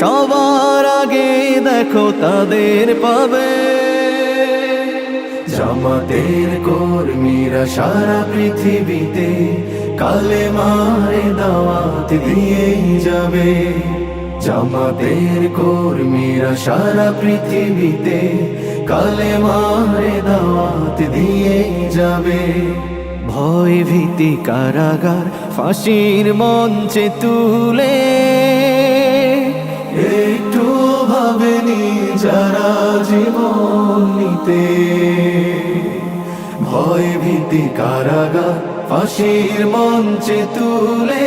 সবার আগে দেখো তাদের পাবে। জামাতের কর্মীরা সারা পৃথিবীতে কালে মারে দাওয়াত দিয়ে যাবে। জামাতের কর্মীরা সারা পৃথিবীতে কালে মারে দাওয়াত দিয়ে যাবে। ভয় ভীতি কারাগার, ফাঁসির মঞ্চে তুলে নিতে ভয় ভীতি কারাগার ফাঁসির মঞ্চে তুলে।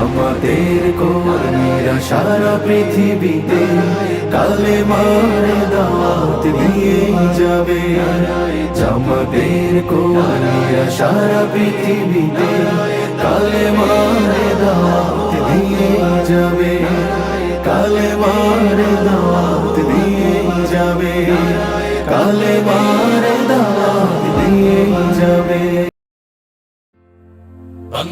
জামাতের কর্মীরা সারা পৃথিবীতে কালে মারে দাওয়াত দিয়ে যাবে। আমাদের কর্মীরা সারা পৃথিবীতে কালে মারে দাওয়াত দিয়ে যাবে। কালে মারে দাওয়াত